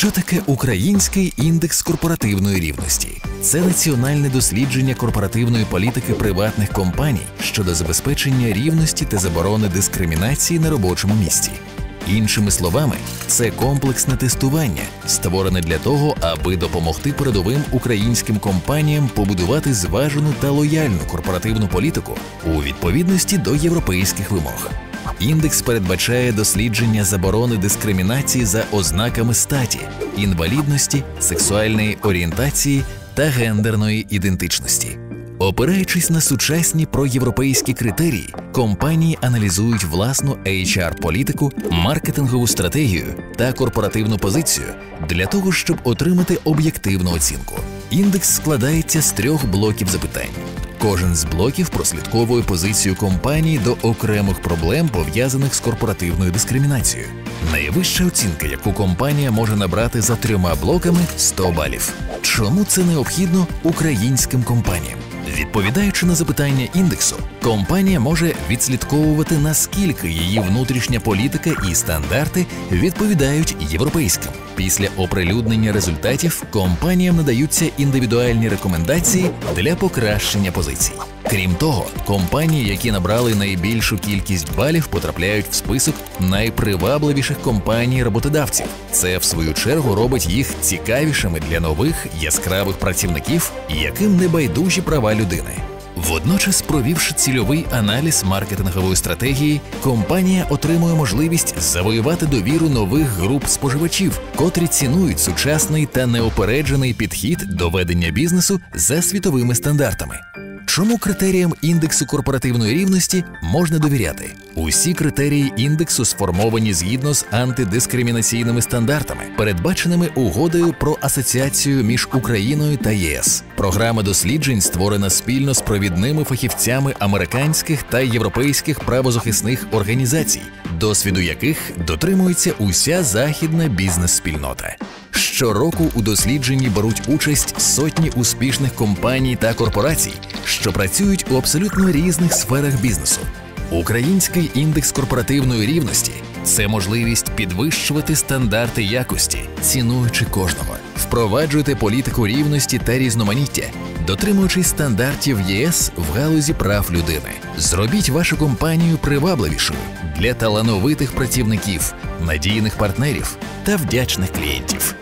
Що таке український індекс корпоративної рівності? Це національне дослідження корпоративної політики приватних компаній щодо забезпечення рівності та заборони дискримінації на робочому місці. Іншими словами, це комплексне тестування, створене для того, аби допомогти передовим українським компаніям побудувати зважену та лояльну корпоративну політику у відповідності до європейських вимог. Індекс передбачає дослідження заборони дискримінації за ознаками статі, інвалідності, сексуальної орієнтації та гендерної ідентичності. Опираючись на сучасні проєвропейські критерії, компанії аналізують власну HR-політику, маркетингову стратегію та корпоративну позицію для того, щоб отримати об'єктивну оцінку. Індекс складається з трьох блоків запитань. Кожен з блоків прослідковує позицію компанії до окремих проблем, пов'язаних з корпоративною дискримінацією. Найвища оцінка, яку компанія може набрати за трьома блоками 100 балів. Чому це необхідно українським компаніям? Відповідаючи на запитання індексу, компанія може відслідковувати наскільки її внутрішня політика і стандарти відповідають європейським. Після оприлюднення результатів компаніям надаються індивідуальні рекомендації для покращення позицій. Крім того, компанії, які набрали найбільшу кількість балів, потрапляють в список найпривабливіших компаній роботодавців. Це в свою чергу робить їх цікавішими для нових яскравих працівників, яким не байдужі права людини. Водночас, провівши цільовий аналіз маркетингової стратегії, компанія отримує можливість завоювати довіру нових груп споживачів, котрі цінують сучасний та неопереджений підхід до ведення бізнесу за світовими стандартами. Чому критеріям індексу корпоративної рівності можна довіряти? Усі критерії індексу сформовані згідно з антидискримінаційними стандартами, передбаченими угодою про асоціацію між Україною та ЄС. Програма досліджень створена спільно з провідними фахівцями американських та європейських правозахисних організацій, досвіду яких дотримується уся західна бізнес-спільнота. Щороку у дослідженні беруть участь сотні успішних компаній та корпорацій, що працюють у абсолютно різних сферах бізнесу. Український індекс корпоративної рівності це можливість підвищувати стандарти якості, цінуючи кожного, впроваджуйте політику рівності та різноманіття, дотримуючись стандартів ЄС в галузі прав людини. Зробіть вашу компанію привабливішою для талановитих працівників, надійних партнерів та вдячних клієнтів.